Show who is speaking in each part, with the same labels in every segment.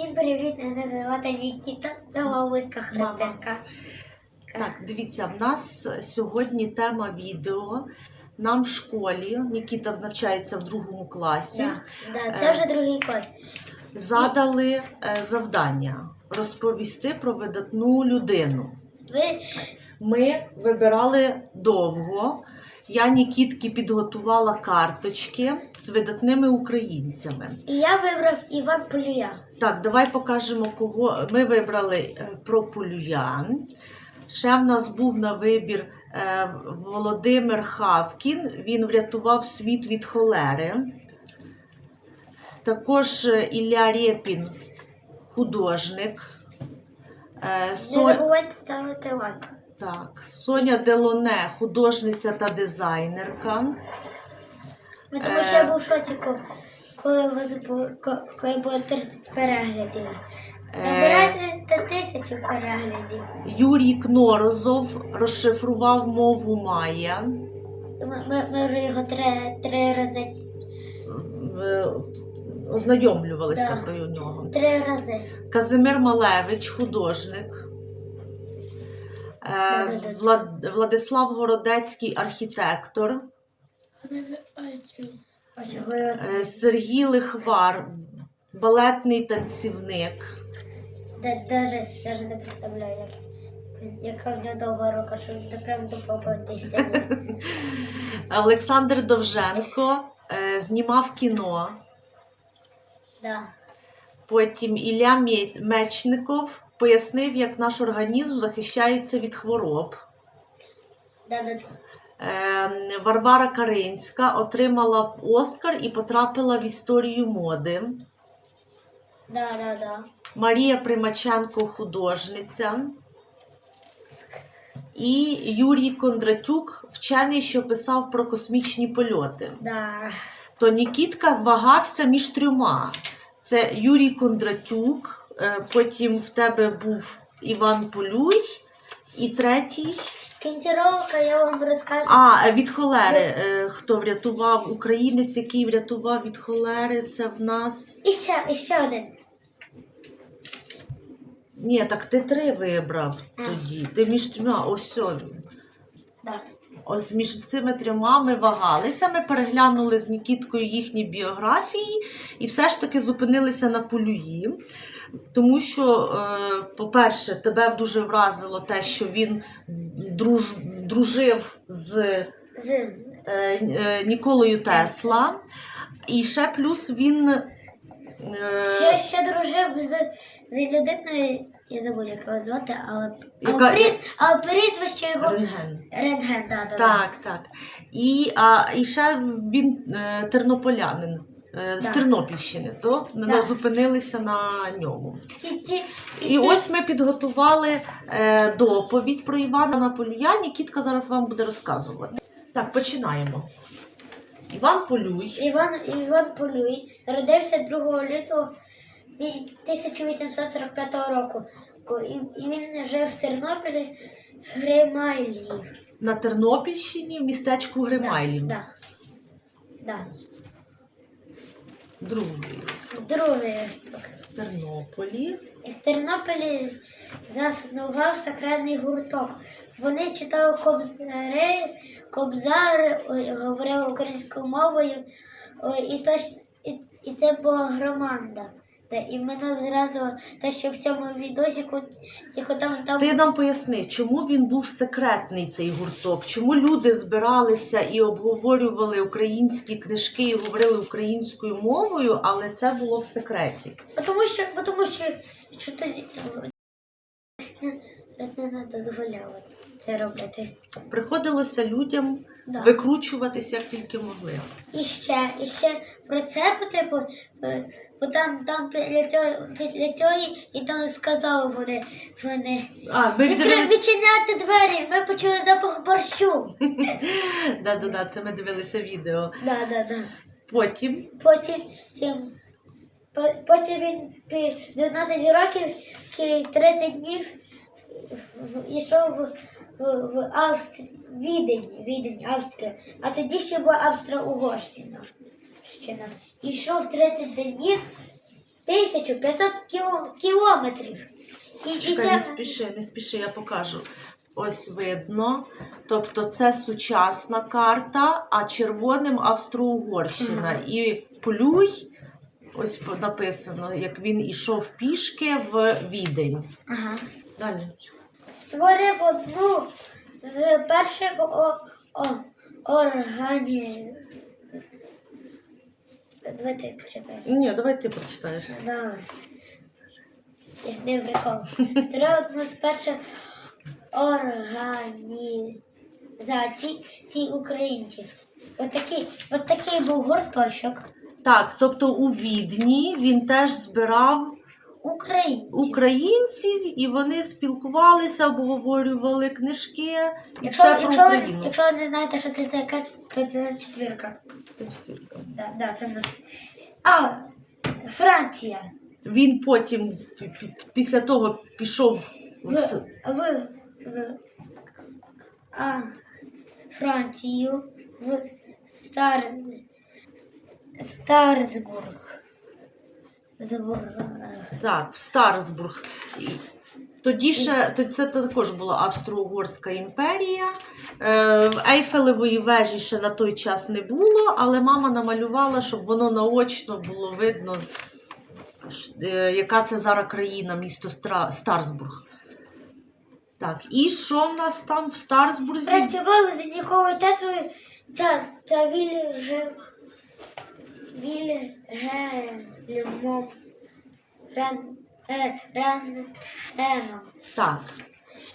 Speaker 1: Всім привіт, мене звати Нікіта, це бабуська Христинка.
Speaker 2: Так, дивіться, в нас сьогодні тема відео. Нам в школі, Нікіта навчається в другому класі,
Speaker 1: Да, да, це вже другий клас.
Speaker 2: задали е, завдання розповісти про видатну людину.
Speaker 1: Ви
Speaker 2: Ми вибирали довго. Я Нікітки підготувала карточки з видатними українцями.
Speaker 1: і я вибрав Іван Полюя.
Speaker 2: Так, давай покажемо, кого ми вибрали е, про Полюян. Ще в нас був на вибір е, Володимир Хавкін. Він врятував світ від холери. Також е, Ілля Рєпін, художник.
Speaker 1: Не забувайте ставити лайк.
Speaker 2: Так, Соня Делоне, художниця та дизайнерка.
Speaker 1: Ну, Тому
Speaker 2: Е.
Speaker 1: що я був в шоці, коли, ко- коли було 30 переглядів.
Speaker 2: Е,
Speaker 1: Набирайте тисячу переглядів.
Speaker 2: Юрій Кнорозов розшифрував мову Майя.
Speaker 1: Ми, ми, ми вже його три, три рази.
Speaker 2: Ознайомлювалися
Speaker 1: Да.
Speaker 2: про нього.
Speaker 1: Три рази.
Speaker 2: Казимир Малевич, художник. Е, Влад... Владислав Городецький, архітектор. Е, Сергій Лихвар, балетний танцівник.
Speaker 1: Да- Даже, не представляю, як, яка в нього довга рука, що він прям до.
Speaker 2: Олександр Довженко е, знімав кіно.
Speaker 1: Да.
Speaker 2: Потім Ілля Мечников пояснив, як наш організм захищається від хвороб.
Speaker 1: Да, да.
Speaker 2: Е, Варвара Каринська отримала Оскар і потрапила в історію моди.
Speaker 1: Да, да, да.
Speaker 2: Марія Примаченко художниця. І Юрій Кондратюк, вчений, що писав про космічні польоти.
Speaker 1: Да.
Speaker 2: То Нікітка вагався між трьома. Це Юрій Кондратюк, потім в тебе був Іван Полюй, і третій.
Speaker 1: Кінтіровка, я вам розкажу.
Speaker 2: А, е, від холери. е, Хто врятував українець, який врятував від холери, це в нас.
Speaker 1: І ще, і ще один.
Speaker 2: Ні, так ти три вибрав
Speaker 1: А.
Speaker 2: тоді. Ти між трьома, ось він.
Speaker 1: Да.
Speaker 2: Ось між цими трьома ми вагалися. Ми переглянули з Нікіткою їхні біографії і все ж таки зупинилися на полюї. Тому що, е, по-перше, тебе дуже вразило те, що він друж, дружив з
Speaker 1: З.
Speaker 2: е, е, Ніколою Тесла. І ще плюс він.
Speaker 1: Ще, ще дружив з, з людиною, я забув, як його звати, але,
Speaker 2: Яка-
Speaker 1: але, пріз, але прізвище його
Speaker 2: Рентген.
Speaker 1: Рентген, да, да,
Speaker 2: Так, так. І, а, і ще він е, тернополянин е, з
Speaker 1: Да.
Speaker 2: Тернопільщини, то
Speaker 1: Да.
Speaker 2: зупинилися на ньому.
Speaker 1: да. І, ті, і,
Speaker 2: І ось ми підготували е, доповідь про Івана Наполюя. Нікітка зараз вам буде розказувати. Так, починаємо. Іван Полюй.
Speaker 1: Іван, Іван Полюй народився 2 лютого від 1845 року. І, він жив в Тернополі Гримайлів.
Speaker 2: На Тернопільщині в містечку Гримайлів.
Speaker 1: Да, да,
Speaker 2: Другий
Speaker 1: да. Другий листок.
Speaker 2: в Тернополі.
Speaker 1: І в Тернополі заснував секретний гурток. Вони читали кобзари, кобзар, ой, говорили українською мовою, і, то, і, і це була громада. І мене зразу те, що в цьому відосіку, тільки там, там
Speaker 2: Ти нам поясни, чому він був секретний цей гурток? Чому люди збиралися і обговорювали українські книжки і говорили українською мовою, але це було в секреті?
Speaker 1: Бо тому що, бо тому що, що тоді не дозволяла це робити.
Speaker 2: Приходилося людям
Speaker 1: Да.
Speaker 2: викручуватись як тільки могли.
Speaker 1: І ще, і ще про це по типу, е, бо там, там після цього, після цього і там сказали вони, вони
Speaker 2: А, ми
Speaker 1: не треба
Speaker 2: дивилися...
Speaker 1: відчиняти двері, ми почули запах борщу.
Speaker 2: да, да, да, це ми дивилися відео.
Speaker 1: Да, да, да.
Speaker 2: Потім
Speaker 1: Потім, цим, по- потім він пі- 12 років, ки- 30 днів в- йшов в, в, в Австрію, Відень, Відень, Австрія. А тоді ще була Австро-Угорщина. Щина. І йшов 30 днів 1500 кілометрів. І, і
Speaker 2: Чекай, не спіши, не спіши, я покажу. Ось видно. Тобто це сучасна карта, а червоним Австро-Угорщина.
Speaker 1: Ага.
Speaker 2: І Плюй, ось написано, як він ішов пішки в Відень.
Speaker 1: ага.
Speaker 2: Далі.
Speaker 1: створив одну з перших о, о, органів. Давай ти почитаєш.
Speaker 2: Ні, давай ти прочитаєш.
Speaker 1: Добре. Я ж не прикол. Створив одну з перших організацій українців. От такий, от такий був гурточок
Speaker 2: Так, тобто у Відні він теж збирав
Speaker 1: українців.
Speaker 2: українців, і вони спілкувалися, обговорювали книжки. І
Speaker 1: Якщо,
Speaker 2: все про
Speaker 1: якщо, ви,
Speaker 2: Україну.
Speaker 1: якщо ви не знаєте, що це таке, то це четвірка.
Speaker 2: Це.
Speaker 1: Да, да, це в нас. А, Франція.
Speaker 2: Він потім пі- пі- після того пішов в
Speaker 1: В,
Speaker 2: с-
Speaker 1: в, в а, Францію, в Стар, Старсбург. Забур.
Speaker 2: так, в Старсбург. І Тоді ще це також була Австро-Угорська імперія. Е, Ейфелевої вежі ще на той час не було, але мама намалювала, щоб воно наочно було видно, е, яка це зараз країна, місто Старсбург. Так, і що в нас там в Старсбурзі?
Speaker 1: Працював з Ніколою Теслою та, та Вільгельмом Рен, е, Рентгеном.
Speaker 2: Так.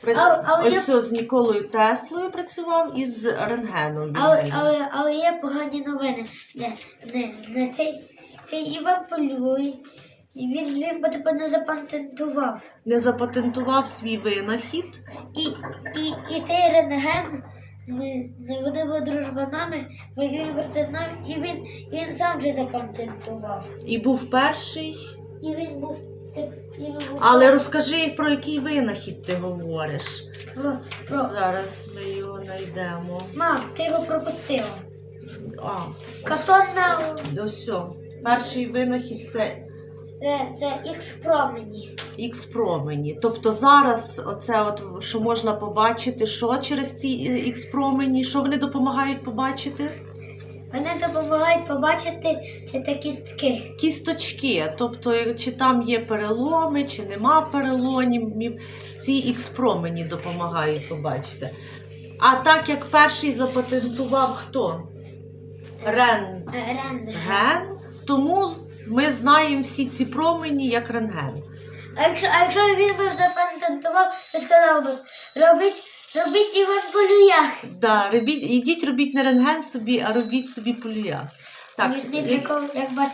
Speaker 2: При-
Speaker 1: Але- але
Speaker 2: Ось
Speaker 1: я-
Speaker 2: все з Ніколою Теслою працював і з рентгеном. він
Speaker 1: Але,
Speaker 2: робив.
Speaker 1: але, але є погані новини. Не, не, не цей, цей Іван Полюй, і він, він би тебе не запатентував.
Speaker 2: Не запатентував свій винахід.
Speaker 1: І, і, і цей рентген, не, не вони були дружбанами, бо він знав, і він, і він сам вже запатентував.
Speaker 2: І був перший.
Speaker 1: І він був.
Speaker 2: Але розкажи, про який винахід ти говориш.
Speaker 1: про, про...
Speaker 2: Зараз ми його знайдемо.
Speaker 1: Мам, ти його пропустила.
Speaker 2: А,
Speaker 1: Катон на
Speaker 2: ось. Перший винахід це
Speaker 1: це, це ікс промені.
Speaker 2: ікс промені. Тобто зараз оце, от, що можна побачити, що через ці ікс промені, що вони допомагають побачити?
Speaker 1: Вони допомагають побачити чи такі таки.
Speaker 2: Кісточки, тобто чи там є переломи, чи нема переломів, ці ікс-промені допомагають побачити. А так як перший запатентував хто? Рентген,
Speaker 1: Рентген.
Speaker 2: тому ми знаємо всі ці промені як рентген.
Speaker 1: А якщо, а якщо він би запатентував, то сказав би, робіть, робіть Іван Полюя.
Speaker 2: Да, робіть, ідіть робіть не рентген собі, а робіть собі полюя. Так, як-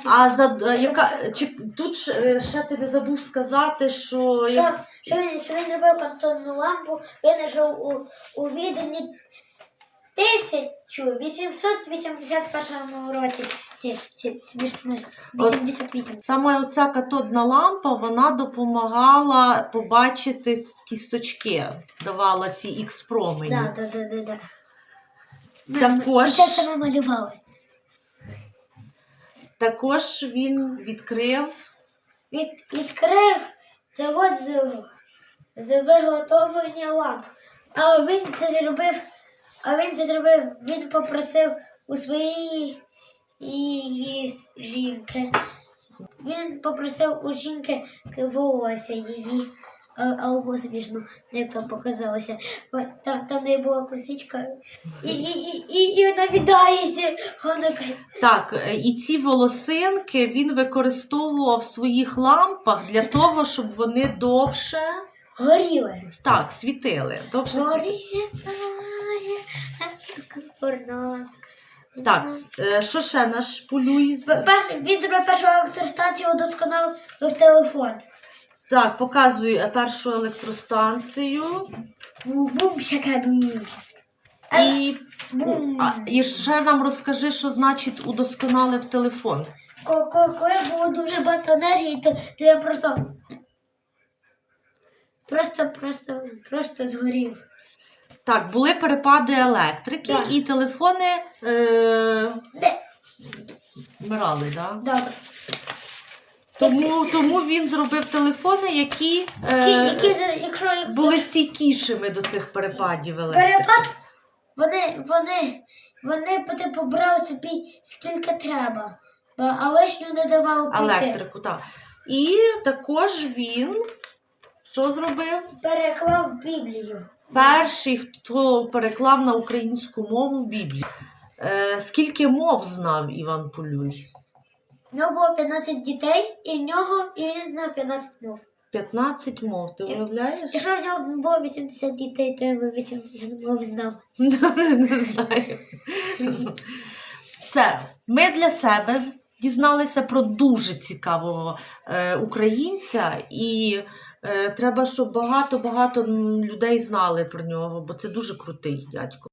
Speaker 2: а за а яка чи тут ж, ще ти не забув сказати, що
Speaker 1: Що,
Speaker 2: як-
Speaker 1: що, він, що він робив кантонну лампу, винайшов у, у віденні 1881 році. Це, це смішно. 88.
Speaker 2: Саме оця катодна лампа вона допомагала побачити кісточки, давала ці ікс промені.
Speaker 1: Да, да, да, да, да.
Speaker 2: Також-
Speaker 1: це саме малювали.
Speaker 2: Також він відкрив
Speaker 1: Від, відкрив завод з, з виготовлення ламп. А він це зробив, а він це зробив, він попросив у своєї її жінки. Він попросив у жінки волосся її. А, або смішно, як там показалося. Там, там не була косичка. І, і, і, і, і вона віддається.
Speaker 2: Так, е, і ці волосинки він використовував в своїх лампах для того, щоб вони довше
Speaker 1: горіли.
Speaker 2: так, світили. Довше світили. Так, е, що ще наш полюй? з-
Speaker 1: Він зробив першу електростанцію удосконалив телефон.
Speaker 2: Так, показую е, першу електростанцію.
Speaker 1: Бум, шакабум.
Speaker 2: І,
Speaker 1: Бум.
Speaker 2: а, і ще нам розкажи, що значить удосконалив телефон.
Speaker 1: Ко- ко- Коли було дуже багато енергії, то, то я просто. Просто, просто, просто згорів.
Speaker 2: Так, були перепади електрики,
Speaker 1: Так.
Speaker 2: і телефони е,
Speaker 1: Де?
Speaker 2: вмирали, да?
Speaker 1: Добре.
Speaker 2: Тому, тому він зробив телефони, які,
Speaker 1: Які,
Speaker 2: е,
Speaker 1: які, за- якщо їх
Speaker 2: були стійкішими до цих перепадів електрики.
Speaker 1: перепад, вони, вони, вони по типу брали собі скільки треба, Бо- а лишню не давали пройти.
Speaker 2: Електрику, так. І також він що зробив?
Speaker 1: Переклав Біблію.
Speaker 2: Перший, хто переклав на українську мову Біблію. Е, скільки мов знав Іван Полюй?
Speaker 1: В нього було 15 дітей, і в нього і він знав 15 мов.
Speaker 2: 15 мов, ти уявляєш?
Speaker 1: Якщо в нього було 80 дітей, то він би 80 мов знав.
Speaker 2: Не знаю. Все. Ми для себе дізналися про дуже цікавого е, українця, і треба, щоб багато-багато людей знали про нього, бо це дуже крутий дядько.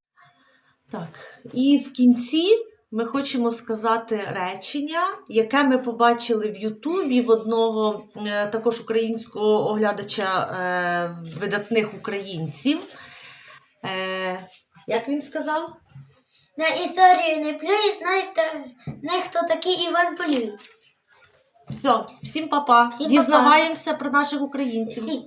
Speaker 2: Так, і в кінці ми хочемо сказати речення, яке ми побачили в Ютубі в одного е, також українського оглядача е, видатних українців. Е, як він сказав?
Speaker 1: На історію не плюй, знайте, не хто такий Іван Полюй.
Speaker 2: Все, всім па-па.
Speaker 1: Всім па-па.
Speaker 2: Дізнаваємося про наших українців.
Speaker 1: Всі.